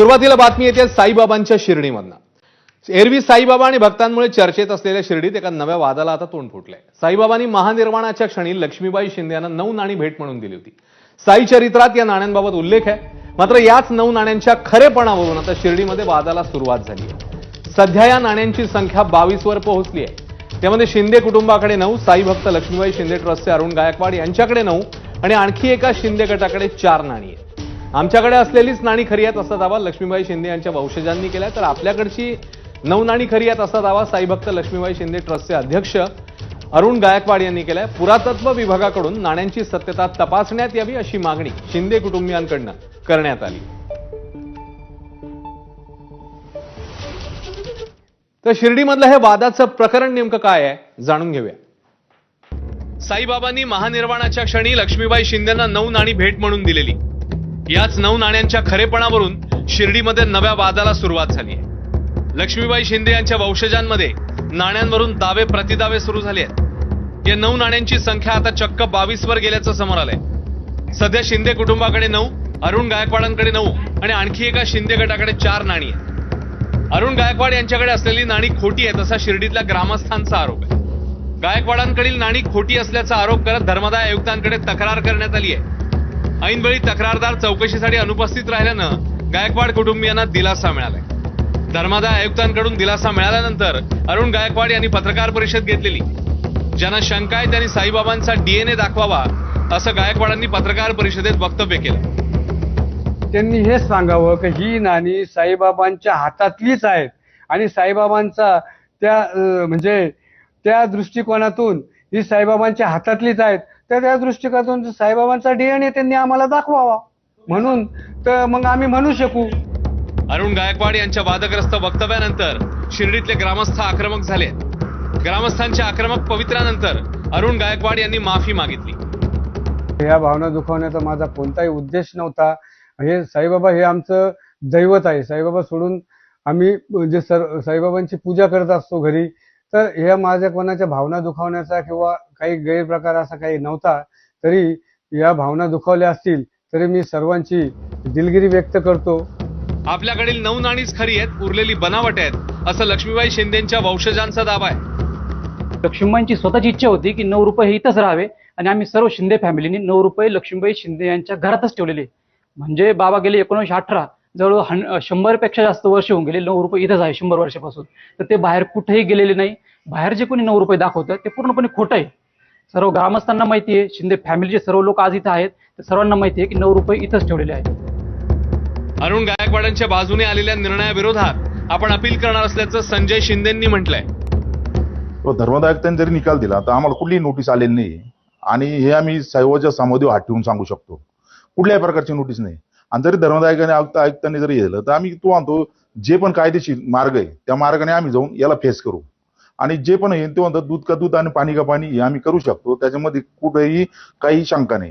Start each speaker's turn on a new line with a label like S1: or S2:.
S1: सुरुवातीला बातमी येते साईबाबांच्या शिर्डीमधनं. एरवी साईबाबा आणि भक्तांमुळे चर्चेत असलेल्या शिर्डीत एका नव्या वादाला आता तोंड फुटलंय. साईबाबांनी महानिर्वाणाच्या क्षणी लक्ष्मीबाई शिंदे यांना नऊ नाणी भेट म्हणून दिली होती. साई चरित्रात या नाण्यांबाबत उल्लेख आहे. मात्र याच नऊ नाण्यांच्या खरेपणावरून आता शिर्डीमध्ये वादाला सुरुवात झाली आहे. सध्या या नाण्यांची संख्या बावीस वर पोहोचली आहे. त्यामध्ये शिंदे कुटुंबाकडे नऊ साई भक्त लक्ष्मीबाई शिंदे ट्रस्टचे अरुण गायकवाड यांच्याकडे नऊ आणि आणखी एका शिंदे गटाकडे चार नाणी आहेत. आमच्याकडे असलेलीच नाणी खरी आहेत असा दावा लक्ष्मीबाई शिंदे यांच्या वंशजांनी केला तर आपल्याकडची नऊ नाणी खरी आहेत असा दावा साईभक्त लक्ष्मीबाई शिंदे ट्रस्टचे अध्यक्ष अरुण गायकवाड यांनी केलाय. पुरातत्व विभागाकडून नाण्यांची सत्यता तपासण्यात यावी अशी मागणी शिंदे कुटुंबियांकडनं करण्यात आली. तर शिर्डीमधलं हे वादाचं प्रकरण नेमकं काय आहे जाणून घेऊया. साईबाबांनी महानिर्वाणाच्या क्षणी लक्ष्मीबाई शिंदेना नऊ नाणी भेट म्हणून दिलेली. याच नऊ नाण्यांच्या खरेपणावरून शिर्डीमध्ये नव्या वादाला सुरुवात झाली आहे. लक्ष्मीबाई शिंदे यांच्या वंशजांमध्ये नाण्यांवरून दावे प्रतिदावे सुरू झाले आहेत. या नऊ नाण्यांची संख्या आता चक्क बावीस वर गेल्याचं समोर आलंय. सध्या शिंदे कुटुंबाकडे नऊ अरुण गायकवाडांकडे नऊ आणि आणखी एका शिंदे गटाकडे चार नाणी आहेत. अरुण गायकवाड यांच्याकडे असलेली नाणी खोटी आहेत असा शिर्डीतल्या ग्रामस्थांचा आरोप आहे. गायकवाडांकडील नाणी खोटी असल्याचा आरोप करत धर्मदाय आयुक्तांकडे तक्रार करण्यात आली आहे. ऐनवेळी तक्रारदार चौकशीसाठी अनुपस्थित राहिल्यानं गायकवाड कुटुंबियांना दिलासा मिळालाय. धर्मादाय आयुक्तांकडून दिलासा मिळाल्यानंतर अरुण गायकवाड यांनी पत्रकार परिषद घेतलेली. ज्यांना शंका आहे त्यांनी साईबाबांचा डीएनए दाखवावा असं गायकवाडांनी पत्रकार परिषदेत वक्तव्य केलं.
S2: त्यांनी हेच सांगावं की ही नाणी साईबाबांच्या हातातलीच आहेत आणि साईबाबांचा त्या म्हणजे त्या दृष्टिकोनातून ही साईबाबांच्या हातातलीच आहेत. तर त्या दृष्टिकोनातून साईबाबांचा डीएनए त्यांनी आम्हाला दाखवावा. म्हणून तर मग आम्ही म्हणू शकू.
S1: अरुण गायकवाड यांच्या वादग्रस्त वक्तव्यानंतर शिर्डीतले ग्रामस्थ आक्रमक झाले ग्रामस्थांच्या आक्रमक पवित्र्यानंतर अरुण गायकवाड यांनी माफी मागितली.
S2: या भावना दुखवण्याचा माझा कोणताही उद्देश नव्हता. हे साईबाबा हे आमचं दैवत आहे. साईबाबा सोडून आम्ही जे सर साईबाबांची पूजा करत असतो घरी तर ह्या माझ्या कोणाच्या भावना दुखावण्याचा किंवा काही गैरप्रकार असा काही नव्हता तरी या भावना दुखावल्या असतील तरी मी सर्वांची दिलगिरी व्यक्त करतो.
S1: आपल्याकडील नऊ नाणीच खरी आहेत उरलेली बनावट आहेत असं लक्ष्मीबाई शिंदेच्या वंशजांचा दावा आहे.
S3: लक्ष्मीबाईंची स्वतःची इच्छा होती की नऊ रुपये हे इथंच राहावे आणि आम्ही सर्व शिंदे फॅमिलीने नऊ रुपये लक्ष्मीबाई शिंदे यांच्या घरातच ठेवलेले. म्हणजे बाबा गेले एकोणीसशे अठरा जवळ हन शंभरपेक्षा जास्त वर्ष होऊन गेले. नऊ रुपये इथंच आहे शंभर वर्षापासून. तर ते बाहेर कुठेही गेलेले नाही. बाहेर जे कोणी नऊ रुपये दाखवतं ते पूर्णपणे खोटं आहे. सर्व ग्रामस्थांना माहिती आहे. शिंदे फॅमिलीचे सर्व लोक आज इथं आहेत. तर सर्वांना माहिती आहे की नऊ रुपये इथंच ठेवलेले आहेत.
S1: अरुण गायकवाडांच्या बाजूने आलेल्या निर्णयाविरोधात आपण अपील करणार असल्याचं संजय शिंदेंनी म्हटलंय.
S4: तो धर्मदायकत्याने जरी निकाल दिला तर आम्हाला कुठलीही नोटीस आलेली नाही. आणि हे आम्ही सर्वच्या समोर हात ठेवून सांगू शकतो. कुठल्याही प्रकारची नोटीस नाही. आणि जरी धर्मदायकाने आयुक्त आयुक्तांनी जरी दिलं तर आम्ही तो म्हणतो जे पण कायदेशीर मार्ग आहे त्या मार्गाने आम्ही जाऊन याला फेस करू. आणि जे पण येईल ते म्हणतात दूध का दूध आणि पाणी का पाणी हे आम्ही करू शकतो. त्याच्यामध्ये कुठेही काही शंका नाही.